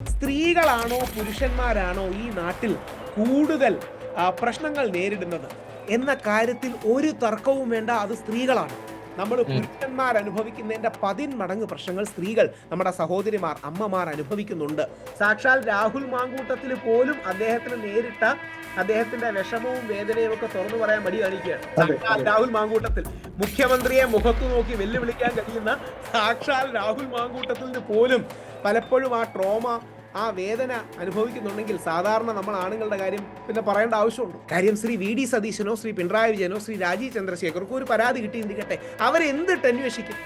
സ്ത്രീകളാണോ പുരുഷന്മാരാണോ ഈ നാട്ടിൽ കൂടുതൽ പ്രശ്നങ്ങൾ നേരിടുന്നത്? എന്ന കാര്യത്തിൽ ഒരു തർക്കവും വേണ്ട അത് സ്ത്രീകളാണ്. നമ്മൾ പുരുഷന്മാർ അനുഭവിക്കുന്നതിന്റെ പതിന്മടങ്ങ് പ്രശ്നങ്ങൾ സ്ത്രീകൾ നമ്മുടെ സഹോദരിമാർ അമ്മമാർ അനുഭവിക്കുന്നുണ്ട്. സാക്ഷാൽ രാഹുൽ മാങ്കൂട്ടത്തിൽ പോലും അദ്ദേഹത്തിന് നേരിട്ട അദ്ദേഹത്തിന്റെ വിഷമവും വേദനയും ഒക്കെ തുറന്നു പറയാൻ മടി കാണിക്കുകയാണ്. സാക്ഷാൽ രാഹുൽ മാങ്കൂട്ടത്തിൽ മുഖ്യമന്ത്രിയെ മുഖത്തു നോക്കി വെല്ലുവിളിക്കാൻ കഴിയുന്ന സാക്ഷാൽ രാഹുൽ മാങ്കൂട്ടത്തിൽ പോലും പലപ്പോഴും ആ ട്രോമ ആ വേദന അനുഭവിക്കുന്നുണ്ടെങ്കിൽ സാധാരണ നമ്മൾ ആണുങ്ങളുടെ കാര്യം പിന്നെ പറയേണ്ട ആവശ്യമുണ്ട്. കാര്യം ശ്രീ വി ഡി സതീശനോ ശ്രീ പിണറായി വിജയനോ ശ്രീ രാജീവ് ചന്ദ്രശേഖർക്കോ ഒരു പരാതി കിട്ടി കിട്ടിയിരിക്കട്ടെ അവരെന്തിട്ട് അന്വേഷിക്കും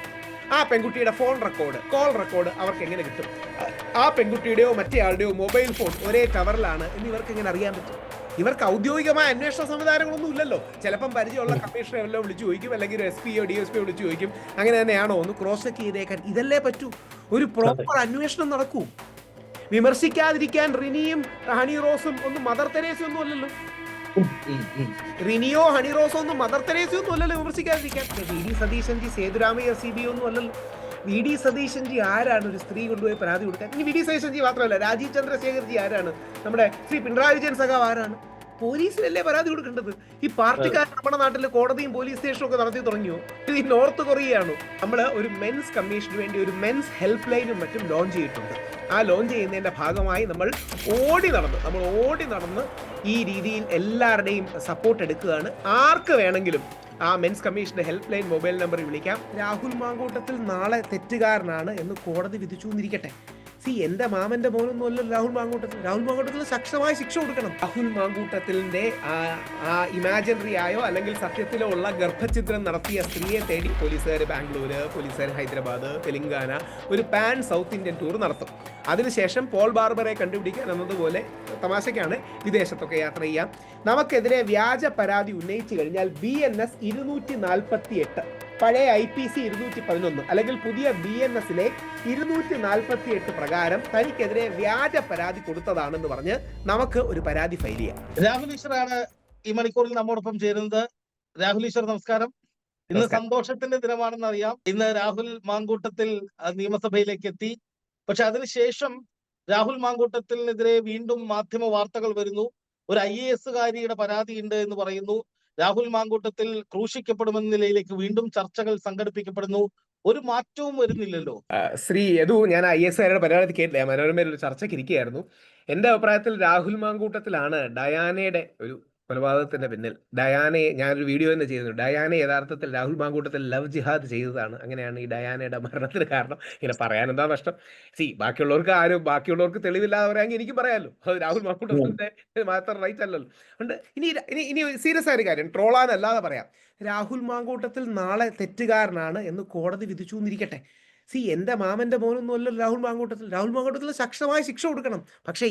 ആ പെൺകുട്ടിയുടെ ഫോൺ റെക്കോർഡ് കോൾ റെക്കോർഡ് അവർക്ക് എങ്ങനെ കിട്ടും? ആ പെൺകുട്ടിയുടെയോ മറ്റേയാളുടെയോ മൊബൈൽ ഫോൺ ഒരേ ടവറിലാണ് എന്ന് ഇവർക്ക് എങ്ങനെ അറിയാൻ പറ്റും? ഇവർക്ക് ഔദ്യോഗികമായ അന്വേഷണ സംവിധാനങ്ങളൊന്നും ഇല്ലല്ലോ. ചിലപ്പം പരിചയമുള്ള കമ്മീഷണറെ എല്ലാം വിളിച്ചു ചോദിക്കും അല്ലെങ്കിൽ ഒരു എസ് പിയോ ഡി എസ് പിയോ വിളിച്ചു ചോദിക്കും. അങ്ങനെ തന്നെയാണോ? ഒന്ന് ക്രോസ് ചെക്ക് ചെയ്തേക്കാൻ ഇതല്ലേ പറ്റൂ? ഒരു പ്രോപ്പർ അന്വേഷണം നടക്കൂ. വിമർശിക്കാതിരിക്കാൻ റിനിയും ഹണി റോസും ഒന്നും മദർ തെരേസ ഒന്നും അല്ലല്ലോ. റിനിയോ ഹണി റോസോ ഒന്നും മദർ തെരേസ ഒന്നും അല്ലല്ലോ വിമർശിക്കാതിരിക്കാൻ. V D Satheesan ji Sethuramayya C B ഒന്നും അല്ലല്ലോ. വി ഡി സതീശൻ ജി ആരാണ് ഒരു സ്ത്രീ കൊണ്ടുപോയി പരാതി കൊടുക്കാൻ? ഇനി വി ഡി സതീശൻ ജി മാത്രമല്ല രാജീവ് ചന്ദ്രശേഖർ ജി ആരാണ്? നമ്മുടെ ശ്രീ പിണറായി വിജയൻ സഖാവ് ആരാണ്? പോലീസിലല്ലേ പരാതി കൊടുക്കേണ്ടത്? ഈ പാർട്ടിക്കാർ നമ്മുടെ നാട്ടിൽ കോടതിയും പോലീസ് സ്റ്റേഷനും ഒക്കെ നടത്തി തുടങ്ങിയോ? ഇത് ഈ നോർത്ത് കൊറിയയാണ്. നമ്മൾ ഒരു മെൻസ് കമ്മീഷന് വേണ്ടി ഒരു മെൻസ് ഹെൽപ്പ് ലൈനും മറ്റും ലോഞ്ച് ചെയ്തിട്ടുണ്ട്. ആ ലോഞ്ച് ചെയ്യുന്നതിന്റെ ഭാഗമായി നമ്മൾ ഓടി നടന്ന് നമ്മൾ ഓടി നടന്ന് ഈ രീതിയിൽ എല്ലാവരുടെയും സപ്പോർട്ട് എടുക്കുകയാണ്. ആർക്ക് വേണമെങ്കിലും ആ മെൻസ് കമ്മീഷന്റെ ഹെൽപ്പ് ലൈൻ മൊബൈൽ നമ്പറിൽ വിളിക്കാം. രാഹുൽ മാങ്കോട്ടത്തിൽ നാളെ തെറ്റുകാരനാണ് എന്ന് കോടതി വിധിച്ചു എന്നിരിക്കട്ടെ സി എന്റെ മാമന്റെ മോനൊന്നും അല്ല രാഹുൽ മാങ്കൂട്ടത്തിൽ. രാഹുൽ മാങ്കൂട്ടത്തിൽ ശക്തമായ ശിക്ഷ കൊടുക്കണം. രാഹുൽ മാങ്കൂട്ടത്തിലിന്റെ ആ ഇമാജിനറി ആയോ അല്ലെങ്കിൽ സത്യത്തിലോ ഉള്ള ഗർഭചിത്രം നടത്തിയ സ്ത്രീയെ തേടി പോലീസുകാർ ബാംഗ്ലൂര് പോലീസുകാർ ഹൈദരാബാദ് തെലങ്കാന ഒരു പാൻ സൗത്ത് ഇന്ത്യൻ ടൂർ നടത്തും. അതിനുശേഷം പോൾ ബാർബറെ കണ്ടുപിടിക്കാൻ എന്നതുപോലെ തമാശയ്ക്കാണ് വിദേശത്തൊക്കെ യാത്ര ചെയ്യാം. നമുക്കെതിരെ വ്യാജ പരാതി ഉന്നയിച്ചു കഴിഞ്ഞാൽ ബി എൻ എസ് ഇരുന്നൂറ്റി നാൽപ്പത്തി എട്ട് പഴയ ഐ പി സി ഇരുന്നൂറ്റി പതിനൊന്ന് അല്ലെങ്കിൽ പുതിയ ബി എൻ എസിലെ ഇരുന്നൂറ്റി നാൽപ്പത്തി എട്ട് പ്രകാരം തനിക്കെതിരെ വ്യാജ പരാതി കൊടുത്തതാണെന്ന് പറഞ്ഞ് നമുക്ക് ഒരു പരാതി ഫയൽ ചെയ്യാം. രാഹുൽ ഈശ്വറാണ് ഈ മണിക്കൂറിൽ നമ്മോടൊപ്പം ചേരുന്നത്. രാഹുൽ ഈശ്വർ നമസ്കാരം. ഇന്ന് സന്തോഷത്തിന്റെ ദിനമാണെന്ന് അറിയാം. ഇന്ന് രാഹുൽ മാങ്കൂട്ടത്തിൽ നിയമസഭയിലേക്ക് എത്തി. പക്ഷെ അതിനുശേഷം രാഹുൽ മാങ്കൂട്ടത്തിനെതിരെ വീണ്ടും മാധ്യമ വാർത്തകൾ വരുന്നു. ഒരു ഐ എ എസുകാരിയുടെ പരാതി ഉണ്ട് എന്ന് പറയുന്നു. രാഹുൽ മാങ്കൂട്ടത്തിൽ ക്രൂശിക്കപ്പെടുമെന്ന നിലയിലേക്ക് വീണ്ടും ചർച്ചകൾ സംഘടിപ്പിക്കപ്പെടുന്നു. ഒരു മാറ്റവും വരുന്നില്ലല്ലോ. ശ്രീ യദു ഞാൻ ഐ എസ് ആരുടെ പരിപാടി കേട്ടില്ല. മനോരമയിൽ ഒരു ചർച്ചയ്ക്ക് ഇരിക്കുകയായിരുന്നു. എന്റെ അഭിപ്രായത്തിൽ രാഹുൽ മാങ്കൂട്ടത്തിലാണ് ഡയാനയുടെ ഒരു കൊലപാതകത്തിന്റെ പിന്നിൽ. ഡയാനയെ ഞാനൊരു വീഡിയോ തന്നെ ചെയ്തിരുന്നു. ഡയാനെ യഥാർത്ഥത്തിൽ രാഹുൽ മാങ്കൂട്ടത്തിൽ ലവ് ജിഹാദ് ചെയ്തതാണ്. അങ്ങനെയാണ് ഈ ഡയാനയുടെ മരണത്തിന് കാരണം. ഇങ്ങനെ പറയാൻ എന്താ നഷ്ടം? സി ബാക്കിയുള്ളവർക്ക് ആരും ബാക്കിയുള്ളവർക്ക് തെളിവില്ലാതെ പറയാമെങ്കിൽ എനിക്ക് പറയാമല്ലോ. അത് രാഹുൽ മാങ്കൂട്ടത്തിന്റെ മാത്രം റൈറ്റ് അല്ലല്ലോ. അതുകൊണ്ട് ഇനി ഇനി ഇനി സീരിയസ് ആയൊരു കാര്യം. ട്രോളാനല്ലാതെ പറയാം. രാഹുൽ മാങ്കൂട്ടത്തിൽ നാളെ തെറ്റുകാരനാണ് എന്ന് കോടതി വിധിച്ചു എന്നിരിക്കട്ടെ. സി എന്റെ മാമന്റെ മോനൊന്നും അല്ല രാഹുൽ മാങ്കൂട്ടത്തിൽ. രാഹുൽ മാങ്കൂട്ടത്തിൽ ശക്തമായ ശിക്ഷ കൊടുക്കണം. പക്ഷേ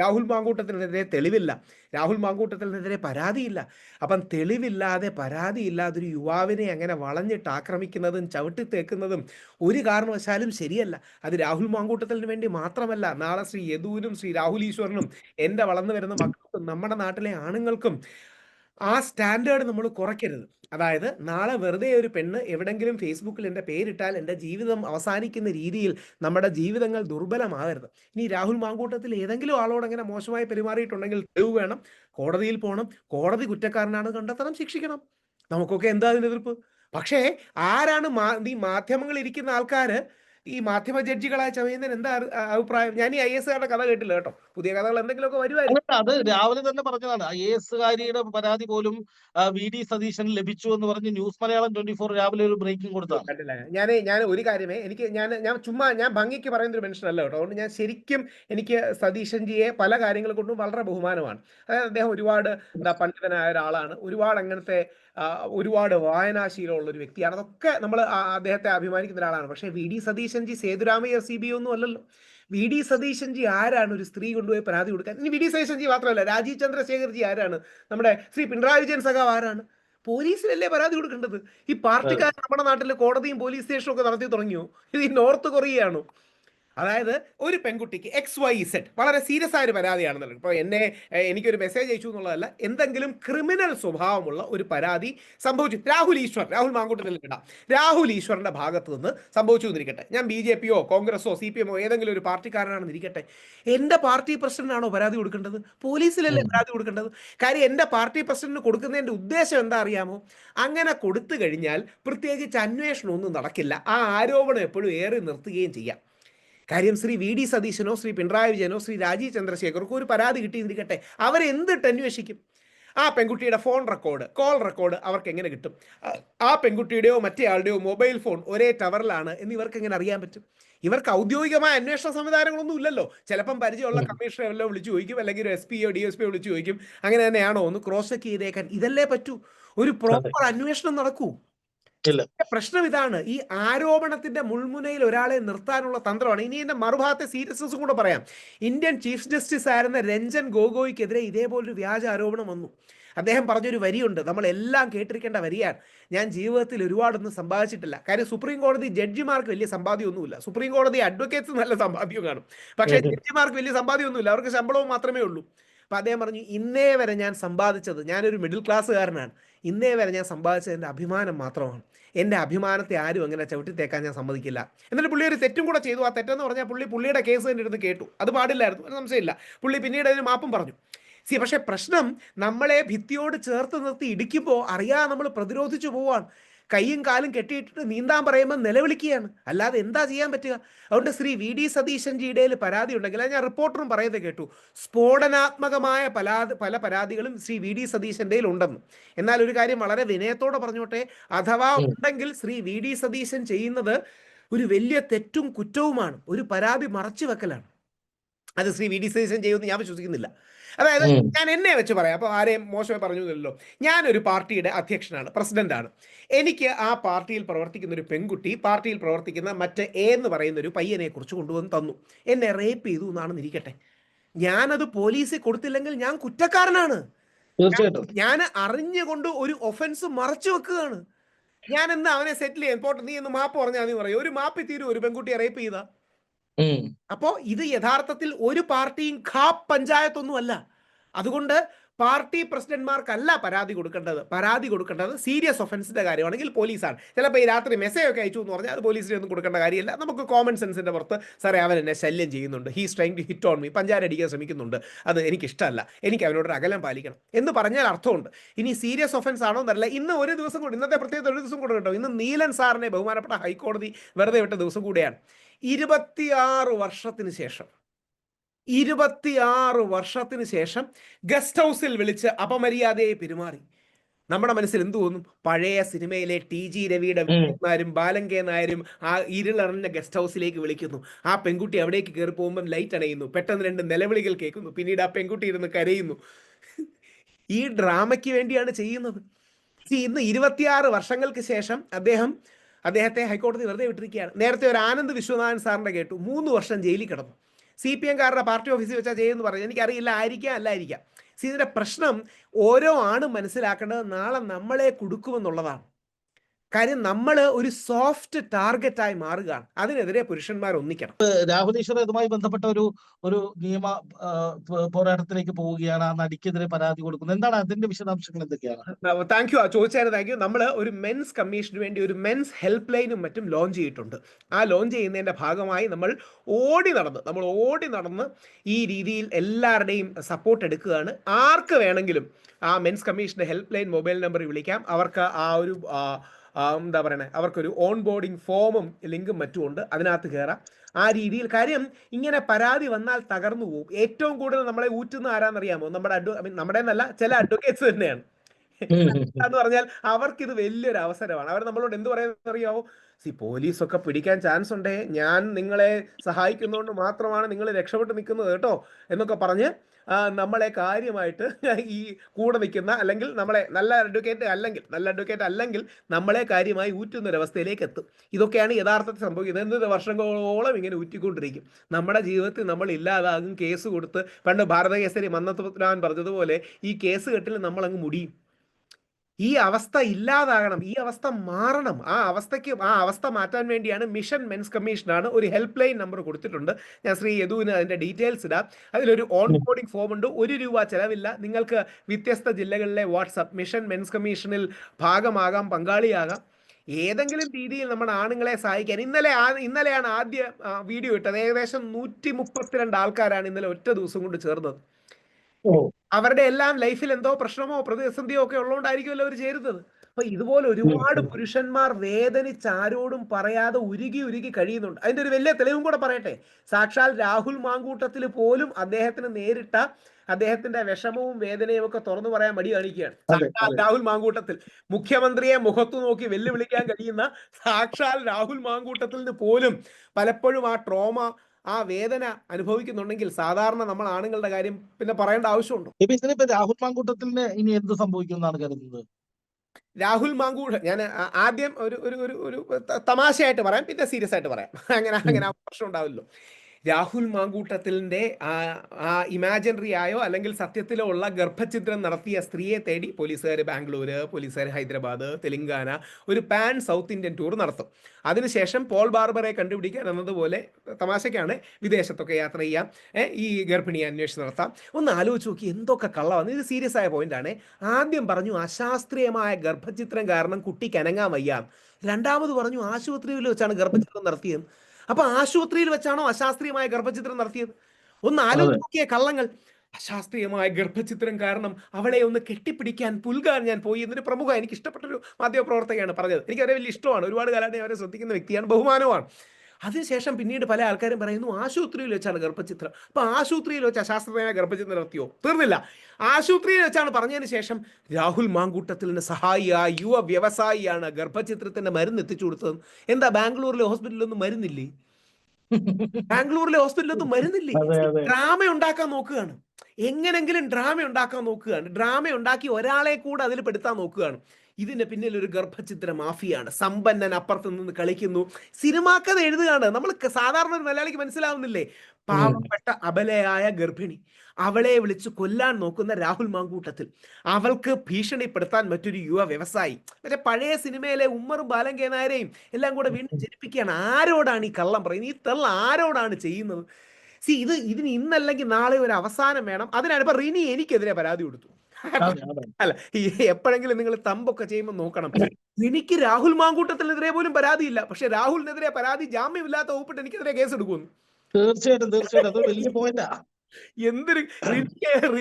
രാഹുൽ മാങ്കൂട്ടത്തിനെതിരെ തെളിവില്ല. രാഹുൽ മാങ്കൂട്ടത്തിനെതിരെ പരാതിയില്ല. അപ്പം തെളിവില്ലാതെ പരാതിയില്ലാതെ ഒരു യുവാവിനെ അങ്ങനെ വളഞ്ഞിട്ട് ആക്രമിക്കുന്നതും ചവിട്ടി തേക്കുന്നതും ഒരു കാരണവശാലും ശരിയല്ല. അത് രാഹുൽ മാങ്കൂട്ടത്തിന് വേണ്ടി മാത്രമല്ല നാളെ ശ്രീ യദുവിനും ശ്രീ രാഹുൽ ഈശ്വരനും എന്റെ വളർന്നു വരുന്ന മക്കൾക്കും നമ്മുടെ നാട്ടിലെ ആണുങ്ങൾക്കും ആ സ്റ്റാൻഡേർഡ് നമ്മൾ കുറയ്ക്കരുത്. അതായത് നാളെ വെറുതെ ഒരു പെണ്ണ് എവിടെങ്കിലും ഫേസ്ബുക്കിൽ എന്റെ പേരിട്ടാൽ എന്റെ ജീവിതം അവസാനിക്കുന്ന രീതിയിൽ നമ്മുടെ ജീവിതങ്ങൾ ദുർബലമാകരുത്. ഇനി രാഹുൽ മാങ്കൂട്ടത്തിൽ ഏതെങ്കിലും ആളോട് അങ്ങനെ മോശമായി പെരുമാറിയിട്ടുണ്ടെങ്കിൽ തെളിവ് വേണം കോടതിയിൽ പോകണം കോടതി കുറ്റക്കാരനാണ് കണ്ടെത്തണം ശിക്ഷിക്കണം. നമുക്കൊക്കെ എന്താ അതിന് എതിർപ്പ് പക്ഷേ ആരാണ് മാ ഈ മാധ്യമങ്ങളിൽ ഇരിക്കുന്ന ആൾക്കാർ ഈ മാധ്യമ ജഡ്ജികളായ ചമയുന്നതിന് എന്താ അഭിപ്രായം? ഞാൻ ഈ ഐ എസ് കാരുടെ കഥ കേട്ടില്ല കേട്ടോ. പുതിയ കഥകൾ എന്തെങ്കിലുമൊക്കെ വരുമായിരുന്നു അത് രാവിലെ തന്നെ പറഞ്ഞതാണ്. ഐ എസ് കാരിയുടെ പരാതി പോലും വി ഡി സതീശന് ലഭിച്ചു എന്ന് പറഞ്ഞ് ന്യൂസ് മലയാളം ട്വന്റി ഫോർ രാവിലെ ഒരു ബ്രേക്കിംഗ് കൊടുത്താണ്. കണ്ടില്ല. ഞാൻ ഞാൻ ഒരു കാര്യമേ എനിക്ക് ഞാൻ ഞാൻ ചുമ്മാ ഞാൻ ഭംഗിക്ക് പറയുന്ന ഒരു മനുഷ്യനല്ല കേട്ടോ. അതുകൊണ്ട് ഞാൻ ശരിക്കും എനിക്ക് സതീശൻ ജിയെ പല കാര്യങ്ങൾ കൊണ്ടും വളരെ ബഹുമാനമാണ്. അതായത് അദ്ദേഹം ഒരുപാട് എന്താ പണ്ഡിതനായ ഒരാളാണ്. ഒരുപാട് അങ്ങനത്തെ ഒരുപാട് വായനാശീലമുള്ള ഒരു വ്യക്തിയാണ്. അതൊക്കെ നമ്മൾ അദ്ദേഹത്തെ അഭിമാനിക്കുന്ന ഒരാളാണ്. പക്ഷേ V D Satheesan ji Sethuramayya C B ഒന്നും അല്ലല്ലോ. വി ഡി സതീശൻ ജി ആരാണ് ഒരു സ്ത്രീ കൊണ്ടുപോയി പരാതി കൊടുക്കാൻ? ഇനി വി ഡി സതീശൻ ജി മാത്രമല്ല രാജീവ് ചന്ദ്രശേഖർ ജി ആരാണ്? നമ്മുടെ ശ്രീ പിണറായി വിജയൻ സഖാവ് ആരാണ്? പോലീസിലല്ലേ പരാതി കൊടുക്കേണ്ടത്? ഈ പാർട്ടിക്കാർ നമ്മുടെ നാട്ടിൽ കോടതിയും പോലീസ് സ്റ്റേഷനും ഒക്കെ നടത്തി തുടങ്ങിയോ? ഇത് ഈ നോർത്ത് കൊറിയയാണോ? അതായത് ഒരു പെൺകുട്ടിക്ക് എക്സ് വൈ സെറ്റ് വളരെ സീരിയസ് ആയ ഒരു പരാതിയാണെന്നുള്ളത് ഇപ്പോൾ എന്നെ എനിക്കൊരു മെസ്സേജ് അയച്ചു എന്നുള്ളതല്ല എന്തെങ്കിലും ക്രിമിനൽ സ്വഭാവമുള്ള ഒരു പരാതി സംഭവിച്ചു. രാഹുൽ ഈശ്വർ രാഹുൽ മാങ്കൂട്ടത്തിൽ ഇടാം. രാഹുൽ ഈശ്വറിന്റെ ഭാഗത്ത് നിന്ന് സംഭവിച്ചു എന്നിരിക്കട്ടെ. ഞാൻ ബി ജെ പിയോ കോൺഗ്രസോ സി പി എമ്മോ ഏതെങ്കിലും ഒരു പാർട്ടിക്കാരനാണെന്ന് ഇരിക്കട്ടെ. എന്റെ പാർട്ടി പ്രസിഡന്റാണോ പരാതി കൊടുക്കേണ്ടത്? പോലീസിലല്ലേ പരാതി കൊടുക്കേണ്ടത്? കാര്യം എന്റെ പാർട്ടി പ്രസിഡന്റിന് കൊടുക്കുന്നതിന്റെ ഉദ്ദേശം എന്താ അറിയാമോ? അങ്ങനെ കൊടുത്തു കഴിഞ്ഞാൽ പ്രത്യേകിച്ച് അന്വേഷണം ഒന്നും നടക്കില്ല. ആ ആരോപണം എപ്പോഴും ഏറി നിർത്തുകയും ചെയ്യാം. കാര്യം ശ്രീ വി ഡി സതീശനോ ശ്രീ പിണറായി വിജയനോ ശ്രീ രാജീവ് ചന്ദ്രശേഖർക്കോ ഒരു പരാതി കിട്ടിയിരിക്കട്ടെ. അവരെന്തിട്ട് അന്വേഷിക്കും? ആ പെൺകുട്ടിയുടെ ഫോൺ റെക്കോർഡ് കോൾ റെക്കോർഡ് അവർക്ക് എങ്ങനെ കിട്ടും? ആ- പെൺകുട്ടിയുടെയോ മറ്റേ ആളുടെയോ മൊബൈൽ ഫോൺ ഒരേ ടവറിലാണ് എന്ന് ഇവർക്ക് എങ്ങനെ അറിയാൻ പറ്റും? ഇവർക്ക് ഔദ്യോഗികമായ അന്വേഷണ സംവിധാനങ്ങളൊന്നും ഇല്ലല്ലോ. ചിലപ്പം പരിചയമുള്ള കമ്മീഷണർ കമ്മീഷണറെ വല്ലതും വിളിച്ചു ചോദിക്കും അല്ലെങ്കിൽ ഒരു എസ് പിയോ ഡി എസ് പിയോ വിളിച്ചു ചോദിക്കും. അങ്ങനെ തന്നെയാണോ? ഒന്ന് ക്രോസ് ചെക്ക് ചെയ്തേക്കാൻ ഇതല്ലേ പറ്റൂ? ഒരു പ്രോപ്പർ അന്വേഷണം നടക്കൂ. പ്രശ്നം ഇതാണ്. ഈ ആരോപണത്തിന്റെ മുൾമുനയിൽ ഒരാളെ നിർത്താനുള്ള തന്ത്രമാണ്. ഇനി എന്റെ മറുഭാഗത്തെ സീരിയസ്നെസ്സും കൂടെ പറയാം. ഇന്ത്യൻ ചീഫ് ജസ്റ്റിസ് ആയിരുന്ന രഞ്ജൻ ഗൊഗോയ്ക്കെതിരെ ഇതേപോലൊരു വ്യാജ ആരോപണം വന്നു. അദ്ദേഹം പറഞ്ഞൊരു വരിയുണ്ട്. നമ്മൾ എല്ലാം കേട്ടിരിക്കേണ്ട വരിയാണ്. ഞാൻ ജീവിതത്തിൽ ഒരുപാടൊന്നും സമ്പാദിച്ചിട്ടില്ല. കാര്യം സുപ്രീം കോടതി ജഡ്ജിമാർക്ക് വലിയ സമ്പാദ്യമൊന്നുമില്ല. സുപ്രീം കോടതി അഡ്വക്കേറ്റ്സ് നല്ല സമ്പാദ്യം കാണും. പക്ഷേ. ജഡ്ജിമാർക്ക് വലിയ സമ്പാദ്യമൊന്നുമില്ല. അവർക്ക് ശമ്പളവും മാത്രമേ ഉള്ളൂ. അപ്പൊ അദ്ദേഹം പറഞ്ഞു ഇന്നേ വരെ ഞാൻ സമ്പാദിച്ചത് ഞാനൊരു മിഡിൽ ക്ലാസ്സുകാരനാണ്. ഇന്നേ വരെ ഞാൻ സമ്പാദിച്ചത് എന്റെ അഭിമാനം മാത്രമാണ്. എന്റെ അഭിമാനത്തെ ആരും അങ്ങനെ ചവിട്ടി തേക്കാൻ ഞാൻ സമ്മതിക്കില്ല. എന്നിട്ട് പുള്ളി ഒരു തെറ്റും കൂടെ ചെയ്തു. ആ തെറ്റെന്ന് പറഞ്ഞാൽ പുള്ളി പുള്ളിയുടെ കേസ് തന്നെ ഇരുന്ന് കേട്ടു. അത് പാടില്ലായിരുന്നു. ഒരു സംശയമില്ല. പുള്ളി പിന്നീട് അതിന് മാപ്പും പറഞ്ഞു. സി പക്ഷേ പ്രശ്നം നമ്മളെ ഭിത്തിയോട് ചേർത്ത് നിർത്തി ഇടിക്കുമ്പോൾ അറിയാതെ നമ്മൾ പ്രതിരോധിച്ചു പോവാണ്. കൈയും കാലും കെട്ടിയിട്ടിട്ട് നീന്താൻ പറയുമ്പോൾ നിലവിളിക്കുകയാണ്. അല്ലാതെ എന്താ ചെയ്യാൻ പറ്റുക? അതുകൊണ്ട് ശ്രീ വി ഡി സതീശൻ ജിയുടെ പരാതി ഉണ്ടെങ്കിൽ അത് ഞാൻ റിപ്പോർട്ടറും പറയുന്നത് കേട്ടു. സ്ഫോടനാത്മകമായ പല പല പരാതികളും ശ്രീ വി ഡി സതീശന്റെ ഉണ്ടെന്ന്. എന്നാൽ ഒരു കാര്യം വളരെ വിനയത്തോടെ പറഞ്ഞോട്ടെ. അഥവാ ഉണ്ടെങ്കിൽ ശ്രീ വി ഡി സതീശൻ ചെയ്യുന്നത് ഒരു വലിയ തെറ്റും കുറ്റവുമാണ്. ഒരു പരാതി മറച്ചു വെക്കലാണ്. അത് ശ്രീ വി ഡി സതീശൻ ചെയ്യുമെന്ന് ഞാൻ വിശ്വസിക്കുന്നില്ല. അതായത് ഞാൻ എന്നെ വെച്ച് പറയാം. അപ്പോൾ ആരെയും മോശമായി പറഞ്ഞു എന്നല്ലോ ഞാനൊരു പാർട്ടിയുടെ അധ്യക്ഷനാണ് പ്രസിഡന്റാണ്. എനിക്ക് ആ പാർട്ടിയിൽ പ്രവർത്തിക്കുന്ന ഒരു പെൺകുട്ടി പാർട്ടിയിൽ പ്രവർത്തിക്കുന്ന മറ്റ് എ എന്ന് പറയുന്ന ഒരു പയ്യനെ കുറിച്ച് കൊണ്ടുവന്ന് തന്നു. എന്നെ റേപ്പ് ചെയ്തു എന്നാണെന്ന് ഇരിക്കട്ടെ ഞാനത് പോലീസിൽ കൊടുത്തില്ലെങ്കിൽ ഞാൻ കുറ്റക്കാരനാണ്. ഞാൻ അറിഞ്ഞുകൊണ്ട് ഒരു ഒഫൻസ് മറച്ചു വെക്കുകയാണ്. ഞാൻ എന്താ അവനെ സെറ്റിൽ ചെയ്യാൻ? പോട്ടെ നീ എന്ന് മാപ്പ് പറഞ്ഞാൽ നീ പറയും. ഒരു മാപ്പി തീരും ഒരു പെൺകുട്ടിയെ റേപ്പ് ചെയ്താ. അപ്പോ ഇത് യഥാർത്ഥത്തിൽ ഒരു പാർട്ടിയും ഖാപ് പഞ്ചായത്തൊന്നും അല്ല അതുകൊണ്ട് പാർട്ടി പ്രസിഡന്റ്മാർക്കല്ല പരാതി കൊടുക്കേണ്ടത്. പരാതി കൊടുക്കേണ്ടത് സീരിയസ് ഒഫൻസിന്റെ കാര്യമാണെങ്കിൽ പോലീസാണ്. ചിലപ്പോൾ ഈ രാത്രി മെസ്സേജ് ഒക്കെ അയച്ചു എന്ന് പറഞ്ഞാൽ അത് പോലീസിനെ ഒന്നും കൊടുക്കേണ്ട കാര്യമില്ല. നമുക്ക് കോമൺ സെൻസിന്റെ പുറത്ത് സാറേ അവൻ എന്നെ ശല്യം ചെയ്യുന്നുണ്ട്. He trying to hit on me പഞ്ചാര അടിക്കാൻ ശ്രമിക്കുന്നുണ്ട്. അത് എനിക്ക് ഇഷ്ടമല്ല എനിക്ക് അവനോട് അകലം പാലിക്കണം. എന്ന് പറഞ്ഞാൽ അർത്ഥമുണ്ട്. ഇനി സീരിയസ് ഒഫൻസ് ആണോ എന്നല്ല. ഇന്ന് ഒരു ദിവസം കൂടി ഇന്നത്തെ പ്രത്യേകത ഒരു ദിവസം കൂടെ കേട്ടോ. ഇന്ന് നീലൻ സാറിനെ ബഹുമാനപ്പെട്ട ഹൈക്കോടതി വെറുതെ വിട്ട ദിവസം കൂടിയാണ്. ഇരുപത്തിയാറ് വർഷത്തിന് ശേഷം ഇരുപത്തിയാറ് വർഷത്തിന് ശേഷം ഗസ്റ്റ് ഹൗസിൽ വിളിച്ച് അപമര്യാദയെ പെരുമാറി. നമ്മുടെ മനസ്സിൽ എന്ത് തോന്നും? പഴയ സിനിമയിലെ ടി ജി രവിയുടെ. നായരും ബാലങ്കെ നായരും ആ ഇരുളറിഞ്ഞ ഗസ്റ്റ് ഹൗസിലേക്ക് വിളിക്കുന്നു. ആ പെൺകുട്ടി അവിടേക്ക് കയറി പോകുമ്പോൾ ലൈറ്റ് അണയുന്നു. പെട്ടെന്ന് രണ്ട് നിലവിളികൾ കേൾക്കുന്നു. പിന്നീട് ആ പെൺകുട്ടി ഇരുന്ന് കരയുന്നു. ഈ ഡ്രാമയ്ക്ക് വേണ്ടിയാണ് ചെയ്യുന്നത്. ഇന്ന് ഇരുപത്തിയാറ് വർഷങ്ങൾക്ക് ശേഷം അദ്ദേഹം അദ്ദേഹത്തെ ഹൈക്കോടതി വെറുതെ വിട്ടിരിക്കുകയാണ്. നേരത്തെ ഒരു ആനന്ദ് വിശ്വനാഥൻ സാറിന്റെ കേട്ടു. മൂന്ന് വർഷം ജയിലിൽ കിടന്നു. സി പി എംകാരുടെ പാർട്ടി ഓഫീസിൽ വെച്ചാൽ ചെയ്യുമെന്ന് പറഞ്ഞു. എനിക്കറിയില്ല ആയിരിക്കാം അല്ലായിരിക്കാം സി ഇതിന്റെ പ്രശ്നം ഓരോ ആണും മനസ്സിലാക്കേണ്ടത്. നാളെ നമ്മളെ കൊടുക്കുമെന്നുള്ളതാണ്. കാര്യം നമ്മൾ ഒരു സോഫ്റ്റ് ടാർഗറ്റായി മാറുകയാണ്. അതിനെതിരെ പുരുഷന്മാർ ഒന്നിക്കണം. രാഹുൽ ഈശ്വർ ഇതുമായി ബന്ധപ്പെട്ട ഒരു ഒരു നിയമ പോരാട്ടത്തിലേക്ക് പോവുകയാണ്. ആ നടിക്കെതിരെ പരാതി കൊടുക്കുന്നത് എന്താണ് അതിന്റെ വിശദാംശങ്ങൾ എന്തൊക്കെയാണ്? താങ്ക് യു ചോദിച്ചതിന് താങ്ക് യു നമ്മൾ ഒരു മെൻസ് കമ്മീഷന് വേണ്ടി ഒരു മെൻസ് ഹെൽപ്പ് ലൈനും മറ്റും ലോഞ്ച് ചെയ്തിട്ടുണ്ട്. ആ ലോഞ്ച് ചെയ്യുന്നതിന്റെ ഭാഗമായി നമ്മൾ ഓടി നടന്ന് നമ്മൾ ഓടി നടന്ന് ഈ രീതിയിൽ എല്ലാവരുടെയും സപ്പോർട്ട് എടുക്കുകയാണ്. ആർക്ക് വേണമെങ്കിലും ആ മെൻസ് കമ്മീഷന്റെ ഹെൽപ്പ് ലൈൻ മൊബൈൽ നമ്പറിൽ വിളിക്കാം. അവർക്ക് ആ ഒരു എന്താ പറയണേ? അവർക്കൊരു ഓൺ ബോർഡിംഗ് ഫോമും ലിങ്കും മറ്റും ഉണ്ട് അതിനകത്ത് കയറാം ആ രീതിയിൽ കാര്യം ഇങ്ങനെ പരാതി വന്നാൽ തകർന്നു പോകും ഏറ്റവും കൂടുതൽ നമ്മളെ ഊറ്റുന്ന ആരാന്നറിയാമോ? നമ്മുടെ അഡ്വ നമ്മുടെ എന്നല്ല ചില അഡ്വക്കേറ്റ്സ് തന്നെയാണ്. എന്ന് പറഞ്ഞാൽ അവർക്കിത് വലിയൊരു അവസരമാണ്. അവർ നമ്മളോട് എന്ത് പറയുന്നത് അറിയാമോ സി പോലീസൊക്കെ പിടിക്കാൻ ചാൻസ് ഉണ്ടേ ഞാൻ നിങ്ങളെ സഹായിക്കുന്നതുകൊണ്ട് മാത്രമാണ് നിങ്ങൾ രക്ഷപ്പെട്ട് നിൽക്കുന്നത് കേട്ടോ എന്നൊക്കെ പറഞ്ഞ് നമ്മളെ കാര്യമായിട്ട് ഈ കൂടെ നിൽക്കുന്ന അല്ലെങ്കിൽ നമ്മളെ നല്ല അഡ്വക്കേറ്റ് അല്ലെങ്കിൽ നല്ല അഡ്വക്കേറ്റ് അല്ലെങ്കിൽ നമ്മളെ കാര്യമായി ഊറ്റുന്ന ഒരവസ്ഥയിലേക്ക് എത്തും. ഇതൊക്കെയാണ് യഥാർത്ഥത്തിൽ സംഭവിക്കുന്നത്. എന്തൊരു വർഷങ്ങളോളം ഇങ്ങനെ ഊറ്റിക്കൊണ്ടിരിക്കും. നമ്മുടെ ജീവിതത്തിൽ നമ്മൾ ഇല്ലാതാകും. കേസ് കൊടുത്ത് പണ്ട് ഭാരതകേസരി മന്നത്ത് പറഞ്ഞതുപോലെ ഈ കേസ് കെട്ടിൽ നമ്മൾ അങ്ങ് മുടിയും. ഈ അവസ്ഥ ഇല്ലാതാകണം ഈ അവസ്ഥ മാറണം. ആ അവസ്ഥയ്ക്ക് ആ അവസ്ഥ മാറ്റാൻ വേണ്ടിയാണ് മിഷൻ മെൻസ് കമ്മീഷനാണ് ഒരു ഹെൽപ്പ് ലൈൻ നമ്പർ കൊടുത്തിട്ടുണ്ട്. ഞാൻ ശ്രീ യദുവിന് അതിന്റെ ഡീറ്റെയിൽസ് ഇടാം. അതിലൊരു ഓൺ ബോർഡിംഗ് ഫോം ഉണ്ട് ഒരു രൂപ ചെലവില്ല. നിങ്ങൾക്ക് വ്യത്യസ്ത ജില്ലകളിലെ വാട്സപ്പ് മിഷൻ മെൻസ് കമ്മീഷനിൽ ഭാഗമാകാം പങ്കാളിയാകാം. ഏതെങ്കിലും രീതിയിൽ നമ്മുടെ ആണുങ്ങളെ സഹായിക്കാൻ. ഇന്നലെ ആ ഇന്നലെയാണ് ആദ്യ വീഡിയോ ഇട്ടത്. ഏകദേശം നൂറ്റി മുപ്പത്തിരണ്ട് ആൾക്കാരാണ് ഇന്നലെ ഒറ്റ ദിവസം കൊണ്ട് ചേർന്നത്. അവരുടെ എല്ലാം ലൈഫിൽ എന്തോ പ്രശ്നമോ പ്രതിസന്ധിയോ ഒക്കെ ഉള്ളതുകൊണ്ടായിരിക്കുമല്ലോ അവർ ചേരുന്നത്. അപ്പൊ ഇതുപോലെ ഒരുപാട്. പുരുഷന്മാർ വേദനിച്ച് ആരോടും പറയാതെ ഉരുകി ഉരുകി കഴിയുന്നുണ്ട്. അതിന്റെ ഒരു വലിയ തെളിവും കൂടെ പറയട്ടെ. സാക്ഷാൽ രാഹുൽ മാങ്കൂട്ടത്തിൽ പോലും അദ്ദേഹത്തിന് നേരിട്ട അദ്ദേഹത്തിന്റെ വിഷമവും വേദനയും ഒക്കെ തുറന്നു പറയാൻ മടി കാണിക്കുകയാണ്. സാക്ഷാൽ രാഹുൽ മാങ്കൂട്ടത്തിൽ. മുഖ്യമന്ത്രിയെ മുഖത്തു നോക്കി വെല്ലുവിളിക്കാൻ കഴിയുന്ന സാക്ഷാൽ രാഹുൽ മാങ്കൂട്ടത്തിൽ നിന്ന് പോലും പലപ്പോഴും ആ ട്രോമ ആ വേദന അനുഭവിക്കുന്നുണ്ടെങ്കിൽ സാധാരണ നമ്മൾ ആണുങ്ങളുടെ കാര്യം പിന്നെ പറയേണ്ട ആവശ്യമുണ്ടോ? രാഹുൽ മാങ്കൂട്ടത്തിന് ഇനി എന്ത് സംഭവിക്കും എന്നാണ് കരുതുന്നത്? രാഹുൽ മാങ്കൂട് ഞാൻ ആദ്യം ഒരു ഒരു ഒരു തമാശയായിട്ട് പറയാം പിന്നെ സീരിയസ് ആയിട്ട് പറയാം. അങ്ങനെ അങ്ങനെ പ്രശ്നം ഉണ്ടാവില്ലോ രാഹുൽ മാങ്കൂട്ടത്തിലിന്റെ ആ ഇമാജിനറി ആയോ അല്ലെങ്കിൽ സത്യത്തിലോ ഉള്ള ഗർഭചിത്രം നടത്തിയ സ്ത്രീയെ തേടി പോലീസുകാർ ബാംഗ്ലൂര് പോലീസുകാർ ഹൈദരാബാദ് തെലങ്കാന ഒരു പാൻ സൗത്ത് ഇന്ത്യൻ ടൂർ നടത്തും. അതിനുശേഷം പോൾ ബാർബറെ കണ്ടുപിടിക്കാൻ എന്നതുപോലെ തമാശയ്ക്കാണ് വിദേശത്തൊക്കെ യാത്ര ചെയ്യാം. ഈ ഗർഭിണിയെ അന്വേഷണം നടത്താം. ഒന്ന് ആലോചിച്ച് നോക്കി എന്തൊക്കെ കള്ളമാണ് ഇത് സീരിയസ് ആയ പോയിന്റാണ് ആദ്യം പറഞ്ഞു അശാസ്ത്രീയമായ ഗർഭചിത്രം കാരണം കുട്ടിക്ക് അനങ്ങാൻ വയ്യാം. രണ്ടാമത് പറഞ്ഞു ആശുപത്രിയിൽ വെച്ചാണ് ഗർഭചിത്രം നടത്തിയത്. അപ്പൊ ആശുപത്രിയിൽ വെച്ചാണോ അശാസ്ത്രീയമായ ഗർഭചിത്രം നടത്തിയത്? ഒന്ന് ആലോചിച്ച് നോക്കിയ കള്ളങ്ങൾ. അശാസ്ത്രീയമായ ഗർഭചിത്രം കാരണം അവളെ ഒന്ന് കെട്ടിപ്പിടിക്കാൻ പുൽകാൻ ഞാൻ പോയി എന്നൊരു പ്രമുഖ എനിക്ക് ഇഷ്ടപ്പെട്ടൊരു മാധ്യമപ്രവർത്തകയാണ് പറഞ്ഞത്. എനിക്ക് അവരെ വലിയ ഇഷ്ടമാണ്. ഒരുപാട് കാലമായിട്ട് അവരെ ശ്രദ്ധിക്കുന്ന വ്യക്തിയാണ്. ബഹുമാനമാണ് അതിനുശേഷം പിന്നീട് പല ആൾക്കാരും പറയുന്നു ആശുപത്രിയിൽ വെച്ചാണ് ഗർഭചിത്രം അപ്പൊ ആശുപത്രിയിൽ വെച്ച് അശാസ്ത്രീയമായ ഗർഭചിത്രം നടത്തിയോ? തീർന്നില്ല. ആശുപത്രിയിൽ വെച്ചാണ് പറഞ്ഞതിന് ശേഷം രാഹുൽ മാങ്കൂട്ടത്തിലിന് സഹായിയായ യുവ വ്യവസായിയാണ് ഗർഭചിത്രത്തിന്റെ മരുന്ന് എത്തിച്ചു കൊടുത്തത്. എന്താ ബാംഗ്ലൂരിലെ ഹോസ്പിറ്റലിലൊന്നും മരുന്നില്ലേ? ബാംഗ്ലൂരിലെ ഹോസ്പിറ്റലിലൊന്നും മരുന്നില്ലേ? ഡ്രാമ ഉണ്ടാക്കാൻ നോക്കുകയാണ്. എങ്ങനെങ്കിലും ഡ്രാമ ഉണ്ടാക്കാൻ നോക്കുകയാണ്. ഡ്രാമ ഉണ്ടാക്കി ഒരാളെ കൂടെ അതിൽ പെടുത്താൻ നോക്കുകയാണ്. ഇതിന്റെ പിന്നിൽ ഒരു ഗർഭചിത്ര മാഫിയാണ്. സമ്പന്നൻ അപ്പുറത്ത് നിന്ന് കളിക്കുന്നു. സിനിമാ കഥ എഴുതുകയാണ്. നമ്മൾ സാധാരണ ഒരു മലയാളിക്ക് മനസ്സിലാവുന്നില്ലേ? പാവപ്പെട്ട അബലയായ ഗർഭിണി അവളെ വിളിച്ച് കൊല്ലാൻ നോക്കുന്ന രാഹുൽ മാങ്കൂട്ടത്തിൽ. അവൾക്ക് ഭീഷണിപ്പെടുത്താൻ മറ്റൊരു യുവ വ്യവസായി. മറ്റേ പഴയ സിനിമയിലെ ഉമ്മറും ബാലൻ കെ നായരെയും എല്ലാം കൂടെ വീണ്ടും ജനിപ്പിക്കുകയാണ്. ആരോടാണ് ഈ കള്ളം പറയുന്നത്? ഈ തള്ള ആരോടാണ് ചെയ്യുന്നത്? സി ഇത് ഇതിന് ഇന്നല്ലെങ്കിൽ നാളെ ഒരു അവസാനം വേണം. അതിനാണ് ഇപ്പൊ റിനി എനിക്കെതിരെ പരാതി കൊടുത്തു. അല്ല ഈ എപ്പോഴെങ്കിലും നിങ്ങൾ തമ്പൊക്കെ ചെയ്യുമ്പോൾ നോക്കണം. എനിക്ക് രാഹുൽ മാങ്കൂട്ടത്തിനെതിരെ പോലും പരാതിയില്ല. പക്ഷെ രാഹുലിനെതിരെ പരാതി ജാമ്യമില്ലാത്ത വകുപ്പിട്ട് എനിക്കെതിരെ കേസ് എടുക്കുന്നു തീർച്ചയായിട്ടും തീർച്ചയായിട്ടും. അത് വലിയ പോയിന്റാ. എന്തൊരു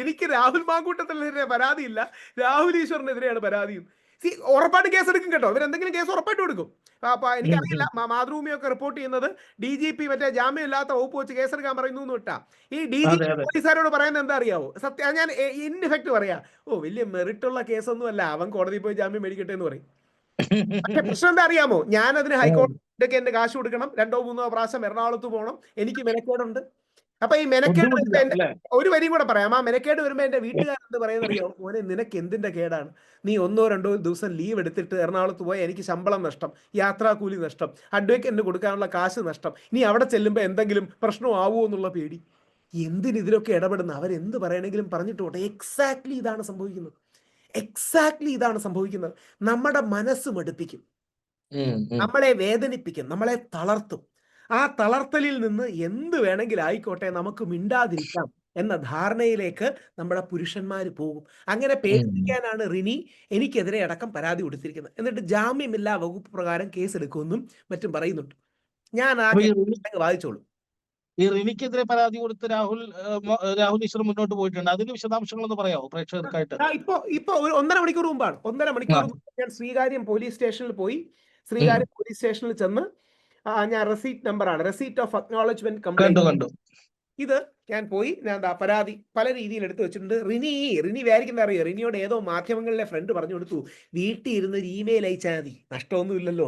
എനിക്ക് രാഹുൽ മാങ്കൂട്ടത്തിനെതിരെ പരാതിയില്ല. രാഹുൽ ഈശ്വറിനെതിരെയാണ് പരാതിയും. ഉറപ്പായിട്ട് കേസ് എടുക്കും കേട്ടോ. ഇവരെന്തെങ്കിലും കേസ് ഉറപ്പായിട്ട് കൊടുക്കും അപ്പൊ എനിക്കറിയില്ല മാതൃഭൂമിയൊക്കെ റിപ്പോർട്ട് ചെയ്യുന്നത് ഡി ജി പി മറ്റേ ജാമ്യമില്ലാത്ത വകുപ്പ് വെച്ച് കേസെടുക്കാൻ പറയുന്നു എന്ന് വിട്ടാ. ഈ ഡി ജി അതെ. പോലീസുകാരോട് പറയുന്നത് എന്താ അറിയാവോ സത്യം ഞാൻ ഇൻ ഇഫക്റ്റ് പറയാ. ഓ വലിയ മെറിറ്റുള്ള കേസൊന്നും അല്ല അവൻ കോടതിയിൽ പോയി ജാമ്യം മേടിക്കട്ടെ എന്ന് പറയും. പക്ഷെ പ്രശ്നം എന്താ അറിയാമോ? ഞാൻ അതിന് ഹൈക്കോടതിക്ക് എന്റെ കാശ് കൊടുക്കണം രണ്ടോ മൂന്നോ പ്രാവശ്യം എറണാകുളത്ത് പോകണം എനിക്ക് മെനക്കേടുണ്ട്. അപ്പൊ ഈ മെനക്കേട് വരുമ്പോ എന്റെ ഒരു വരിയും കൂടെ പറയാം. ആ മെനക്കേട് വരുമ്പോ എന്റെ വീട്ടുകാരൻ എന്ത് പറയുന്ന അറിയോ? മോനെ നിനക്ക് എന്തിന്റെ കേടാണ്? നീ ഒന്നോ രണ്ടോ ദിവസം ലീവ് എടുത്തിട്ട് എറണാകുളത്ത് പോയി എനിക്ക് ശമ്പളം നഷ്ടം യാത്രാക്കൂലി നഷ്ടം അഡ്വക്കേറ്റിന് കൊടുക്കാനുള്ള കാശ് നഷ്ടം. നീ അവിടെ ചെല്ലുമ്പോൾ എന്തെങ്കിലും പ്രശ്നം ആവുമോ എന്നുള്ള പേടി. എന്തിന് ഇതിലൊക്കെ ഇടപെടുന്ന? അവരെന്ത് പറയണെങ്കിലും പറഞ്ഞിട്ട് പോട്ടെ. എക്സാക്ട്ലി ഇതാണ് സംഭവിക്കുന്നത്. എക്സാക്ട്ലി ഇതാണ് സംഭവിക്കുന്നത്. നമ്മുടെ മനസ്സ് മടുപ്പിക്കും. നമ്മളെ വേദനിപ്പിക്കും. നമ്മളെ തളർത്തും. ആ തളർത്തലിൽ നിന്ന് എന്ത് വേണമെങ്കിലും ആയിക്കോട്ടെ നമുക്ക് മിണ്ടാതിരിക്കാം എന്ന ധാരണയിലേക്ക് നമ്മുടെ പുരുഷന്മാർ പോകും. അങ്ങനെ പേടിപ്പിക്കാനാണ് റിനി എനിക്കെതിരെ അടക്കം പരാതി കൊടുത്തിരിക്കുന്നത്. എന്നിട്ട് ജാമ്യമില്ലാ വകുപ്പ് പ്രകാരം കേസ് എടുക്കുമെന്നും മറ്റും പറയുന്നുണ്ട്. ഞാൻ ആദ്യം വാദിച്ചോളൂ. ഈ റിനിക്കെതിരെ പരാതി കൊടുത്ത് രാഹുൽ രാഹുൽ ഈശ്വർ മുന്നോട്ട് പോയിട്ടുണ്ട്. അതിന്റെ വിശദാംശങ്ങളൊന്ന് പറയാമോ പ്രേക്ഷകർക്കായിട്ട്? ഇപ്പൊ ഇപ്പൊ ഒരു ഒന്നര മണിക്കൂർ മുമ്പാണ്. ഒന്നര മണിക്കൂർ ഞാൻ ശ്രീകാര്യം പോലീസ് സ്റ്റേഷനിൽ പോയി. ശ്രീകാര്യം പോലീസ് സ്റ്റേഷനിൽ ചെന്ന് ആ, ഞാൻ റെസീറ്റ് ആണ്. റെസീറ്റ് ഓഫ് അക്നോളജ്മെന്റ് കംപ്ലൈന്റ് ഇത് ഞാൻ പോയി ഞാൻ എന്താ പരാതി പല രീതിയിൽ എടുത്തു വെച്ചിട്ടുണ്ട്. റിനി റിനി വിചാരിക്കുന്ന അറിയോ? റിനിയോട് ഏതോ മാധ്യമങ്ങളിലെ ഫ്രണ്ട് പറഞ്ഞു കൊടുത്തു. വീട്ടിൽ ഇരുന്ന് ഒരു ഇമെയിൽ അയച്ചാൽ മതി. നഷ്ടമൊന്നും ഇല്ലല്ലോ.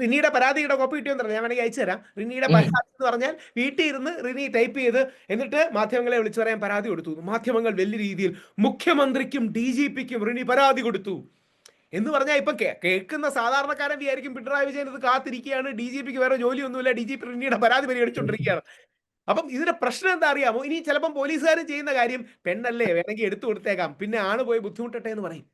റിനിയുടെ പരാതിയുടെ കോപ്പി പറഞ്ഞാൽ ഞാൻ വേണമെങ്കിൽ അയച്ചു തരാം. റിനിയുടെ പരാതി എന്ന് പറഞ്ഞാൽ വീട്ടിൽ ഇരുന്ന് റിനി ടൈപ്പ് ചെയ്ത് എന്നിട്ട് മാധ്യമങ്ങളെ വിളിച്ചു പറയാൻ പരാതി കൊടുത്തു. മാധ്യമങ്ങൾ വലിയ രീതിയിൽ മുഖ്യമന്ത്രിക്കും ഡി ജി പിക്കും റിനി പരാതി കൊടുത്തു. എന്ന് പറഞ്ഞാൽ ഇപ്പൊ കേൾക്കുന്ന സാധാരണക്കാരൻ വിചാരിക്കും പിണറായി വിജയൻ ഇത് കാത്തിരിക്കുകയാണ് ഡി ജി പിക്ക് വേറെ ജോലിയൊന്നുമില്ല ഡി ജി പി റിനിയുടെ പരാതി പരിഗണിച്ചുകൊണ്ടിരിക്കുകയാണ് അപ്പം ഇതിന്റെ പ്രശ്നം എന്താ അറിയാമോ? ഇനി ചിലപ്പം പോലീസുകാരും ചെയ്യുന്ന കാര്യം പെണ്ണല്ലേ വേണമെങ്കിൽ എടുത്തു കൊടുത്തേക്കാം പിന്നെ ആണ് പോയി ബുദ്ധിമുട്ടട്ടെ എന്ന് പറയും.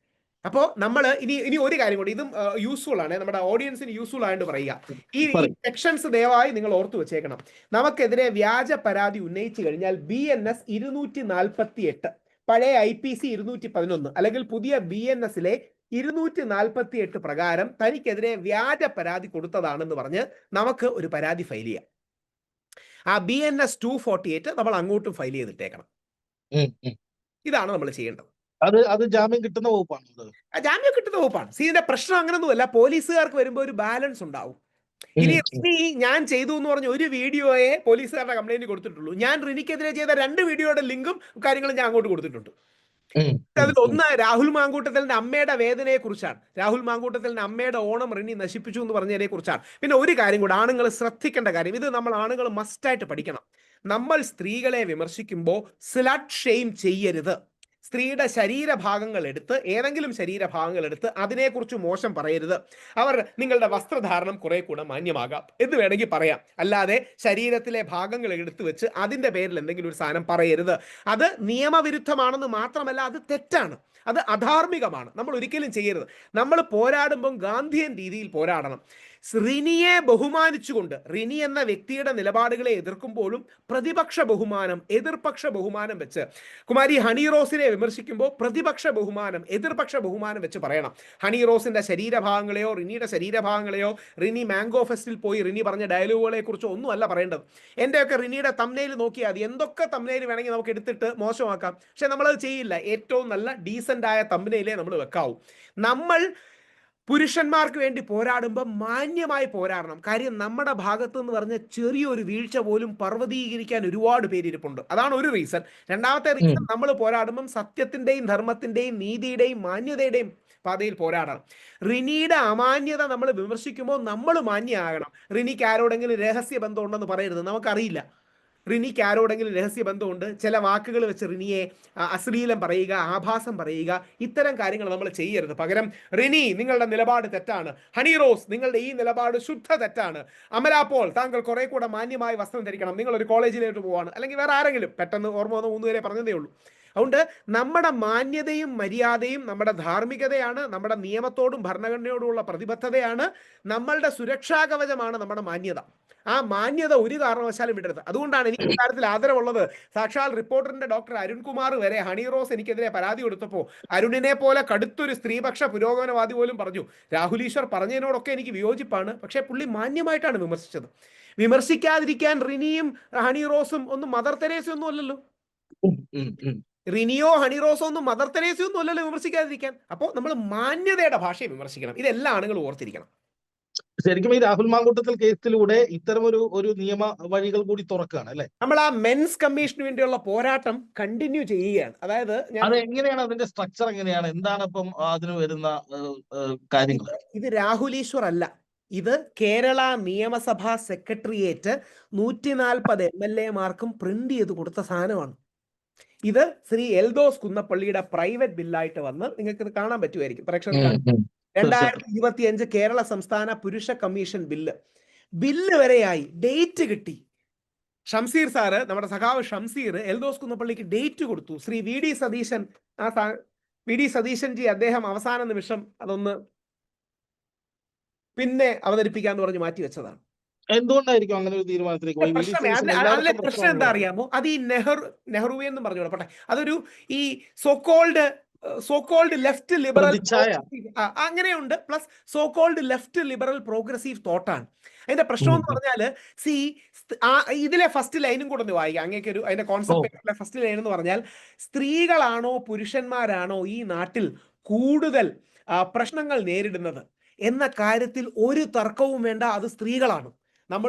അപ്പോൾ നമ്മൾ ഇനി ഇനി ഒരു കാര്യം കൂടി ഇതും യൂസ്ഫുൾ ആണ് നമ്മുടെ ഓഡിയൻസിന് യൂസ്ഫുൾ ആയിട്ട് പറയുക. ഈ സെക്ഷൻസ് ദയവായി നിങ്ങൾ ഓർത്തു വെച്ചേക്കണം. നമുക്കെതിരെ വ്യാജ പരാതി ഉന്നയിച്ചു കഴിഞ്ഞാൽ ബി എൻ എസ് ഇരുന്നൂറ്റി നാൽപ്പത്തി എട്ട് പഴയ ഐ പി സി ഇരുന്നൂറ്റി പതിനൊന്ന് അല്ലെങ്കിൽ പുതിയ ബി എൻ എസിലെ ഇരുന്നൂറ്റി നാൽപ്പത്തി എട്ട് പ്രകാരം തനിക്കെതിരെ വ്യാജ പരാതി കൊടുത്തതാണെന്ന് പറഞ്ഞ് നമുക്ക് ഒരു പരാതി ഫയൽ ചെയ്യാം. ആ B N S two forty eight നമ്മൾ അങ്ങോട്ടും ഫയൽ ചെയ്തിട്ടേക്കണം. ഇതാണ് നമ്മൾ ചെയ്യേണ്ടത്. അത് അത് ജാമ്യം കിട്ടുന്ന വകുപ്പാണ് ജാമ്യം കിട്ടുന്ന വകുപ്പാണ്. സി ഇതിന്റെ പ്രശ്നം അങ്ങനൊന്നുമല്ല പോലീസുകാർക്ക് വരുമ്പോ ഒരു ബാലൻസ് ഉണ്ടാവും. ഇനി റിനി ഞാൻ ചെയ്തു എന്ന് പറഞ്ഞ ഒരു വീഡിയോയെ പോലീസുകാരുടെ കംപ്ലൈന്റ് കൊടുത്തിട്ടുള്ളൂ. ഞാൻ റിനിക്കെതിരെ ചെയ്ത രണ്ട് വീഡിയോയുടെ ലിങ്കും കാര്യങ്ങളും ഞാൻ അങ്ങോട്ട് കൊടുത്തിട്ടുണ്ട്. അതിൽ ഒന്ന് രാഹുൽ മാങ്കൂട്ടത്തലിന്റെ അമ്മയുടെ വേദനയെ കുറിച്ചാണ് രാഹുൽ മാങ്കൂട്ടത്തലിന്റെ അമ്മയുടെ ഓണം റിനി നശിപ്പിച്ചു എന്ന് പറഞ്ഞതിനെ കുറിച്ചാണ് പിന്നെ ഒരു കാര്യം കൂടെ ആണുങ്ങൾ ശ്രദ്ധിക്കേണ്ട കാര്യം ഇത് നമ്മൾ ആണുങ്ങൾ മസ്റ്റായിട്ട് പഠിക്കണം. നമ്മൾ സ്ത്രീകളെ വിമർശിക്കുമ്പോൾ സ്ലഡ് ഷെയിം ചെയ്യരുത്. സ്ത്രീയുടെ ശരീരഭാഗങ്ങൾ എടുത്ത് ഏതെങ്കിലും ശരീരഭാഗങ്ങൾ എടുത്ത് അതിനെക്കുറിച്ച് മോശം പറയരുത്. അവർ നിങ്ങളുടെ വസ്ത്രധാരണം കുറെ കൂടെ മാന്യമാകാം എന്ന് വേണമെങ്കിൽ പറയാം. അല്ലാതെ ശരീരത്തിലെ ഭാഗങ്ങൾ എടുത്തു വെച്ച് അതിന്റെ പേരിൽ എന്തെങ്കിലും ഒരു സാധനം പറയരുത്. അത് നിയമവിരുദ്ധമാണെന്ന് മാത്രമല്ല അത് തെറ്റാണ്. അത് അധാർമികമാണ്. നമ്മൾ ഒരിക്കലും ചെയ്യരുത്. നമ്മൾ പോരാടുമ്പം ഗാന്ധിയൻ രീതിയിൽ പോരാടണം. റിനിയെ ബഹുമാനിച്ചുകൊണ്ട് റിനി എന്ന വ്യക്തിയുടെ നിലപാടുകളെ എതിർക്കുമ്പോഴും പ്രതിപക്ഷ ബഹുമാനം എതിർപക്ഷ ബഹുമാനം വെച്ച് കുമാരി ഹണി റോസിനെ വിമർശിക്കുമ്പോൾ പ്രതിപക്ഷ ബഹുമാനം എതിർപക്ഷ ബഹുമാനം വെച്ച് പറയണം. ഹണി റോസിന്റെ ശരീരഭാഗങ്ങളെയോ റിനിയുടെ ശരീരഭാഗങ്ങളെയോ റിനി മാംഗോ ഫെസ്റ്റിൽ പോയി റിനി പറഞ്ഞ ഡയലോഗുകളെ കുറിച്ചോ ഒന്നുമല്ല പറയേണ്ടത്. എന്റെയൊക്കെ റിനിയുടെ തമ്നയിൽ നോക്കിയാൽ മതി. എന്തൊക്കെ തമ്നയിൽ വേണമെങ്കിൽ നമുക്ക് എടുത്തിട്ട് മോശമാക്കാം. പക്ഷെ നമ്മളത് ചെയ്യില്ല. ഏറ്റവും നല്ല ഡീസന്റ് ആയ തമ്പനയിലേ നമ്മൾ വെക്കാവൂ. നമ്മൾ പുരുഷന്മാർക്ക് വേണ്ടി പോരാടുമ്പോൾ മാന്യമായി പോരാടണം. കാര്യം നമ്മുടെ ഭാഗത്ത് എന്ന് പറഞ്ഞ ചെറിയൊരു വീഴ്ച പോലും പർവതീകരിക്കാൻ ഒരുപാട് പേരിരിപ്പുണ്ട്. അതാണ് ഒരു റീസൺ രണ്ടാമത്തെ റീസൺ നമ്മൾ പോരാടുമ്പം സത്യത്തിന്റെയും ധർമ്മത്തിന്റെയും നീതിയുടെയും മാന്യതയുടെയും പാതയിൽ പോരാടണം. റിനിയുടെ അമാന്യത നമ്മൾ വിമർശിക്കുമ്പോൾ നമ്മൾ മാന്യമാകണം റിനിക്ക് ആരോടെങ്കിലും രഹസ്യ ബന്ധമുണ്ടെന്ന് പറയരുത്. നമുക്കറിയില്ല. റിനിക്ക് ആരോടെങ്കിലും രഹസ്യ ബന്ധമുണ്ട് ചില വാക്കുകൾ വെച്ച് റിനിയെ അശ്ലീലം പറയുക ആഭാസം പറയുക ഇത്തരം കാര്യങ്ങൾ നമ്മൾ ചെയ്യരുത്. പകരം റിനി നിങ്ങളുടെ നിലപാട് തെറ്റാണ്. ഹണി റോസ് നിങ്ങളുടെ ഈ നിലപാട് ശുദ്ധ തെറ്റാണ്. അമല പോൾ താങ്കൾ കുറെ കൂടെ മാന്യമായ വസ്ത്രം ധരിക്കണം. നിങ്ങൾ ഒരു കോളേജിലേക്ക് പോവാണ്. അല്ലെങ്കിൽ വേറെ ആരെങ്കിലും പെട്ടെന്ന് ഓർമ്മ വന്ന മൂന്നുപേരെ പറഞ്ഞതേ ഉള്ളൂ. അതുകൊണ്ട് നമ്മുടെ മാന്യതയും മര്യാദയും നമ്മുടെ ധാർമ്മികതയാണ് നമ്മുടെ നിയമത്തോടും ഭരണഘടനയോടുമുള്ള പ്രതിബദ്ധതയാണ് നമ്മളുടെ സുരക്ഷാ കവചമാണ് നമ്മുടെ മാന്യത. ആ മാന്യത ഒരു കാരണവശാലും വിടരുത്. അതുകൊണ്ടാണ് എനിക്ക് കാര്യത്തിൽ ആദരവുള്ളത്. സാക്ഷാൽ റിപ്പോർട്ടറിന്റെ ഡോക്ടർ അരുൺകുമാർ വരെ ഹണി റോസ് എനിക്കെതിരെ പരാതി കൊടുത്തപ്പോൾ അരുണിനെ പോലെ കടുത്തൊരു സ്ത്രീപക്ഷ പുരോഗമനവാദി പോലും പറഞ്ഞു. രാഹുൽ ഈശ്വർ പറഞ്ഞതിനോടൊക്കെ എനിക്ക് വിയോജിപ്പാണ്. പക്ഷേ പുള്ളി മാന്യമായിട്ടാണ് വിമർശിച്ചത്. വിമർശിക്കാതിരിക്കാൻ റിനിയും ഹണി റോസും ഒന്നും മദർ തെരേസയൊന്നും അല്ലല്ലോ. റിനിയോ ഹണി റോസോ ഒന്നും മദർ തെരേസയൊന്നും അല്ലല്ലോ വിമർശിക്കാതിരിക്കാൻ. അപ്പോൾ നമ്മൾ മാന്യതയുടെ ഭാഷയെ വിമർശിക്കണം. ഇതെല്ലാ ആണുങ്ങളും ഓർത്തിരിക്കണം. ശരിക്കും ഈ രാഹുൽ മാങ്കൂട്ടത്തിൽ കേസിലൂടെ ഇത്തരം ഒരു ഒരു നിയമ വഴികൾ കൂടി തുറക്കുകയാണ് അല്ലെ? നമ്മൾ ആ മെൻസ് കമ്മീഷന് വേണ്ടിയുള്ള പോരാട്ടം കണ്ടിന്യൂ ചെയ്യുകയാണ്. അതായത് അത് എങ്ങനെയാണ് അതിന്റെ സ്ട്രക്ചർ എങ്ങനെയാണ്? എന്താണ് ഇപ്പം അതിന് വരുന്ന കാര്യങ്ങൾ? ഇത് രാഹുൽ ഈശ്വർ അല്ല. ഇത് കേരള നിയമസഭാ സെക്രട്ടേറിയറ്റ് നൂറ്റി നാൽപ്പത് എം എൽ എമാർക്കും പ്രിന്റ് ചെയ്ത് കൊടുത്ത സാധനമാണ്. ഇത് ശ്രീ എൽദോസ് കുന്നപ്പള്ളിയുടെ പ്രൈവറ്റ് ബില്ലായിട്ട് വന്ന് നിങ്ങൾക്ക് ഇത് കാണാൻ പറ്റുമായിരിക്കും. പ്രേക്ഷകർക്ക് രണ്ടായിരത്തി ഇരുപത്തി അഞ്ച് കേരള സംസ്ഥാന പുരുഷ കമ്മീഷൻ ബില്ല്. ബില്ല് വരെയായി. ഡേറ്റ് കിട്ടി. ഷംസീർ സാറ് നമ്മുടെ സഖാവ് ഷംസീർ എൽദോസ് കുന്നപ്പള്ളിക്ക് ഡേറ്റ് കൊടുത്തു. ശ്രീ വി ഡി സതീശൻ ആ വി ഡി സതീശൻ ജി അദ്ദേഹം അവസാന നിമിഷം അതൊന്ന് പിന്നെ അവതരിപ്പിക്കാന്ന് പറഞ്ഞ് മാറ്റി വെച്ചതാണ്. എന്തുകൊണ്ടായിരിക്കും അങ്ങനെ ഒരു തീരുമാനത്തിലേക്ക്? അതിലെ പ്രശ്നം എന്താ? അറിയാമോ അത് ഈ നെഹ്റു നെഹ്റു എന്ന് പറഞ്ഞു പോട്ടെ. അതൊരു ഈ so called so called left liberal. അങ്ങനെയുണ്ട്. Plus so called left liberal progressive തോട്ടാണ് അതിന്റെ പ്രശ്നം എന്ന് പറഞ്ഞാൽ പറഞ്ഞാൽ സി ആ ഇതിലെ ഫസ്റ്റ് ലൈനും കൂടെ ഒന്ന് വായിക്കാം. അങ്ങേക്ക് ഒരു അതിന്റെ കോൺസെപ്റ്റ് ഫസ്റ്റ് ലൈൻ എന്ന് പറഞ്ഞാൽ സ്ത്രീകളാണോ പുരുഷന്മാരാണോ ഈ നാട്ടിൽ കൂടുതൽ പ്രശ്നങ്ങൾ നേരിടുന്നത്? എന്ന കാര്യത്തിൽ ഒരു തർക്കവും വേണ്ട. അത് സ്ത്രീകളാണ്.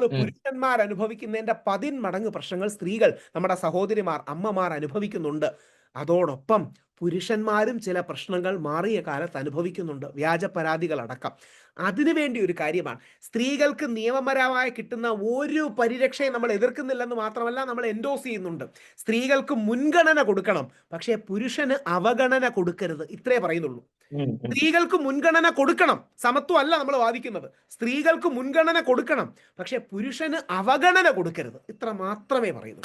നമ്മൾ. പുരുഷന്മാർ അനുഭവിക്കുന്നതിന്റെ പതിന്മടങ്ങ് പ്രശ്നങ്ങൾ സ്ത്രീകൾ നമ്മുടെ സഹോദരിമാർ അമ്മമാർ അനുഭവിക്കുന്നുണ്ട് അതോടൊപ്പം പുരുഷന്മാരും ചില പ്രശ്നങ്ങൾ മാറിയ കാലത്ത് അനുഭവിക്കുന്നുണ്ട്. വ്യാജ പരാതികൾ അടക്കം അതിനുവേണ്ടി ഒരു കാര്യമാണ്. സ്ത്രീകൾക്ക് നിയമപരമായി കിട്ടുന്ന ഒരു പരിരക്ഷയും നമ്മൾ എതിർക്കുന്നില്ലെന്ന് മാത്രമല്ല നമ്മൾ എൻഡോസ് ചെയ്യുന്നുണ്ട്. സ്ത്രീകൾക്ക് മുൻഗണന കൊടുക്കണം. പക്ഷേ പുരുഷന് അവഗണന കൊടുക്കരുത്. ഇത്രേ പറയുന്നുള്ളൂ. സ്ത്രീകൾക്ക് മുൻഗണന കൊടുക്കണം. സമത്വം അല്ല നമ്മൾ വാദിക്കുന്നത്. സ്ത്രീകൾക്ക് മുൻഗണന കൊടുക്കണം. പക്ഷെ പുരുഷന് അവഗണന കൊടുക്കരുത്. ഇത്ര മാത്രമേ പറയുന്നു